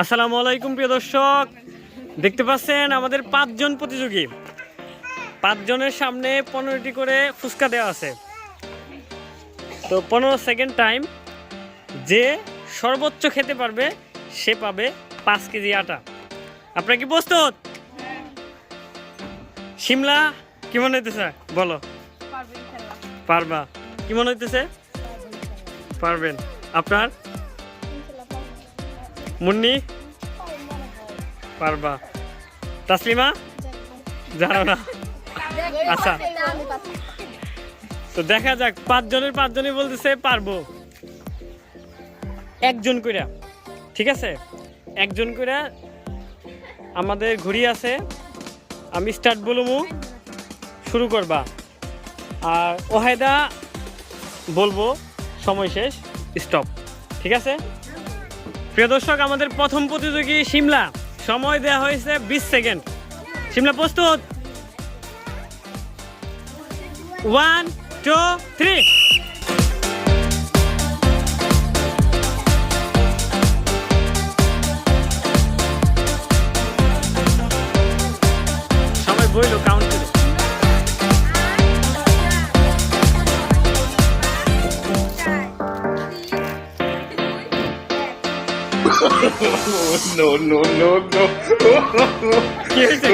আসসালামু আলাইকুম প্রিয় দর্শক। দেখতে পাচ্ছেন আমাদের পাঁচজন প্রতিযোগী। পাঁচজনের সামনে পনেরোটি করে ফুচকা দেওয়া আছে। তো পনেরো সেকেন্ড টাইম যে সর্বোচ্চ খেতে পারবে সে পাবে পাঁচ কেজি আটা। আপনার কি প্রস্তুত? সিমলা কি মনে হইতেছে? বলো। পারবা। কি মনে হইতেছে? পারবেন। আপনার? মুন্নি? পারবা। তাসলিমা? জানো না। আচ্ছা। তো দেখা যাক, পাঁচজনের পাঁচজনই বলতেছে পারব। একজন কইরা, ঠিক আছে? একজন কইরা আমাদের ঘুরি আছে, আমি স্টার্ট বলুমু, শুরু করবা। আর ওহায়দা বলব, সময় শেষ স্টপ ঠিক আছে? প্রিয় দর্শক, আমাদের প্রথম প্রতিযোগী সিমলা সময় দেওয়া হয়েছে বিশ সেকেন্ড। সিমলা প্রস্তুত? One two three no, no, no, no. কি হয়েছে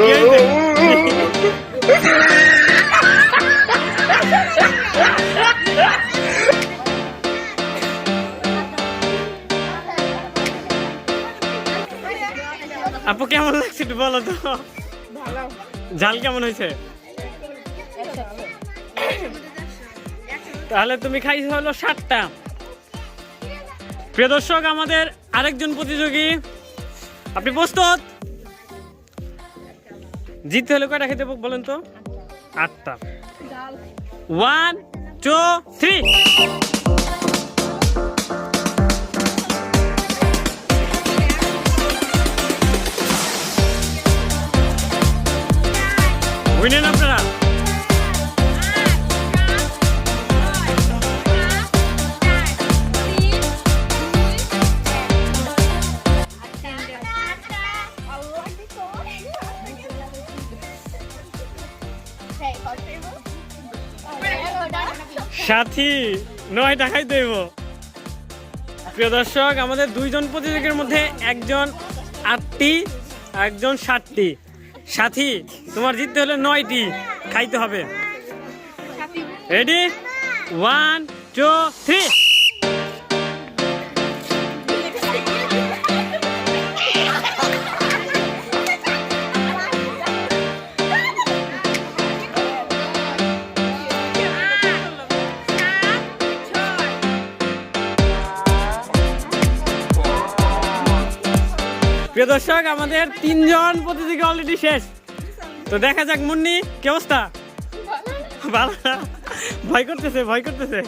আপু কেমন লাগছে একটু বলো তো? ঝাল কেমন হয়েছে? তাহলে তুমি খাইছো হলো সাতটা। প্রিয় দর্শক আমাদের আরেকজন প্রতিযোগী। আপনি প্রস্তুত? জিততে হলে কয়টা খেতে বলেন তো? আটটা। ওয়ান টু থ্রি সাথী নয় খাইতে দেব প্রিয় দর্শক আমাদের দুইজন প্রতিযোগীর মধ্যে একজন আটটি একজন ষাটটি সাথী তোমার জিততে হলে নয়টি খাইতে হবে। রেডি ওয়ান টু থ্রি প্রিয় দর্শক, আমাদের তিনজন প্রতিযোগী অলরেডি শেষ। তো দেখা যাক, মুন্নি, কি অবস্থা? ভয় করতেছে ভয় করতেছে।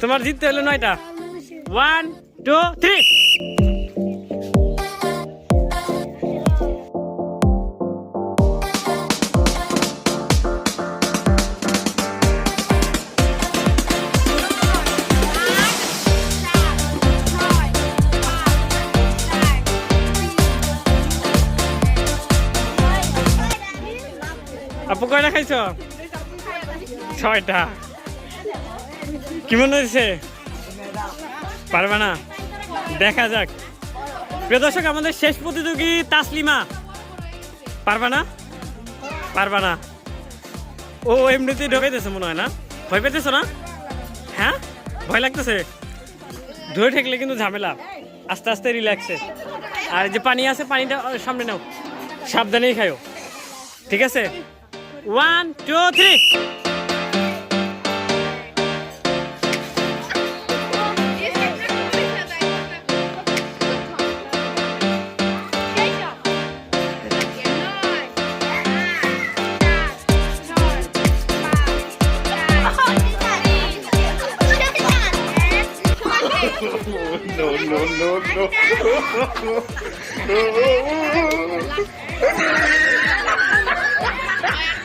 তোমার জিততে হলো নয়টা। ওয়ান টু থ্রি আপু কয়টা খাইছ? ছয়টা। কি মনে হয়েছে? পারবে না? দেখা যাক। প্রিয় দর্শক, আমাদের শেষ প্রতিযোগী তাসলিমা। পারবা না? পারবা না। ও এমনিতেই ঢোকাইতেছে মনে হয় না? ভয় পেতেছো না? হ্যাঁ? ভয় লাগতেছে? ধরে ঠেকলে কিন্তু ঝামেলা। আস্তে আস্তে রিল্যাক্সে আর যে পানি আছে, পানিটা সামনে নাও। সাবধানেই খাইও। ঠিক আছে? One two three No, no, no, no. Bye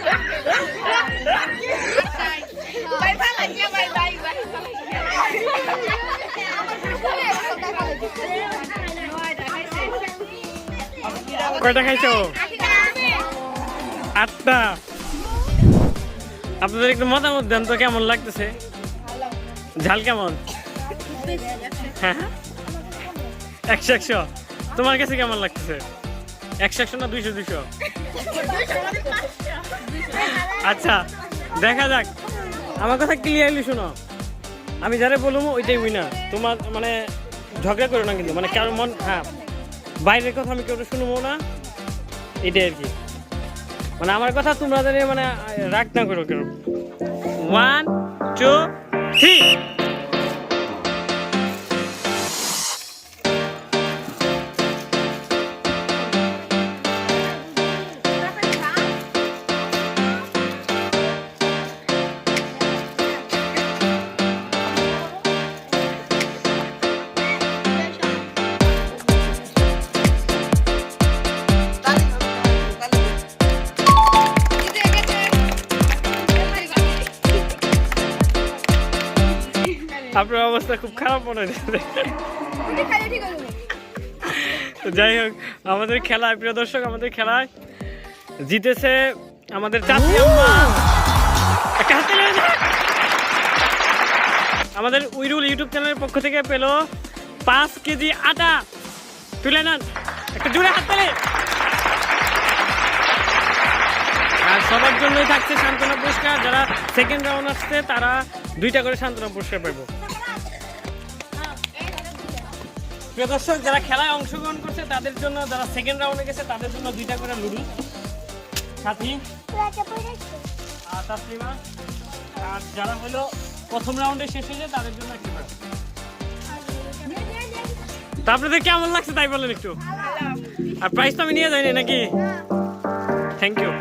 কয়টা খাইছো? আটটা। আপনাদের একটু মতামত দেন তো, কেমন লাগতেছে? ঝাল কেমন? হ্যাঁ একশো একশো। তোমার কাছে কেমন লাগতেছে? একশো একশো না দুইশো দুইশো? আচ্ছা দেখা যাক। আমার কথা ক্লিয়ারলি শোনো। আমি যারা বলব ওইটাই উইনার তোমার মানে ঝগড়া করো না কিন্তু মানে কারও মন হ্যাঁ। বাইরের কথা আমি কেউ শুনব না। এটাই আর কি। মানে আমার কথা তোমরা মানে রাগ না করো কেউ ওয়ান টু থ্রি আপনার অবস্থা খুব খারাপ মনে হচ্ছে যাই হোক আমাদের খেলায় প্রিয় দর্শক আমাদের খেলায় জিতেছে আমাদের চাচি আমাদের উইরুল ইউটিউব চ্যানেলের পক্ষ থেকে পেল পাঁচ কেজি আটা। তুলে নেন। একটু জোরে হাত তালে। আর সবার জন্যই থাকছে সান্ত্বনা পুরস্কার। যারা সেকেন্ড রাউন্ড আসছে তারা দুইটা করে সান্ত্বনা পুরস্কার পাবো প্রিয় দর্শক, যারা খেলায় অংশগ্রহণ করছে, তাদের জন্য, যারা সেকেন্ড রাউন্ডে গেছে, তাদের জন্য দুইটা করে লুডু। সাথী আর তাসলিমা। আর যারা হলো প্রথম রাউন্ডে শেষ হয়েছে, তাদের জন্য একটা। তা আপনাদের কেমন লাগছে তাই বলেন একটু। আর প্রাইস তো আমি নিয়ে যাইনি নাকি? Thank you